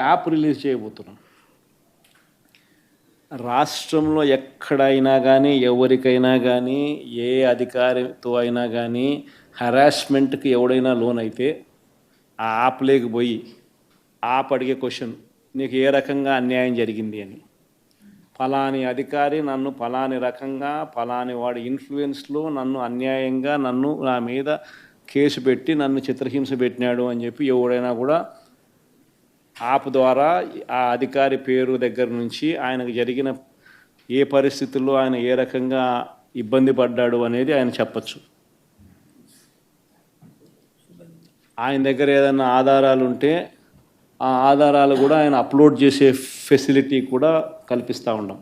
App release చేయబోతున్నాం. రాష్ట్రంలో ఎక్కడైనా కానీ ఎవరికైనా కానీ ఏ అధికారితో అయినా కానీ హరాస్మెంట్కి ఎవడైనా లోన్ అయితే ఆ యాప్ లేకపోయి యాప్ అడిగే క్వశ్చన్ నీకు ఏ రకంగా అన్యాయం జరిగింది అని. ఫలాని అధికారి నన్ను ఫలాని రకంగా ఫలాని వాడి ఇన్ఫ్లుయెన్స్లో నన్ను అన్యాయంగా నన్ను నా మీద కేసు పెట్టి నన్ను చిత్రహింస పెట్టినాడు అని చెప్పి ఎవడైనా కూడా యాప్ ద్వారా ఆ అధికారి పేరు దగ్గర నుంచి ఆయనకు జరిగిన ఏ పరిస్థితుల్లో ఆయన ఏ రకంగా ఇబ్బంది పడ్డాడు అనేది ఆయన చెప్పచ్చు. ఆయన దగ్గర ఏదైనా ఆధారాలు ఉంటే ఆ ఆధారాలు కూడా ఆయన అప్లోడ్ చేసే ఫెసిలిటీ కూడా కల్పిస్తూ ఉన్నాం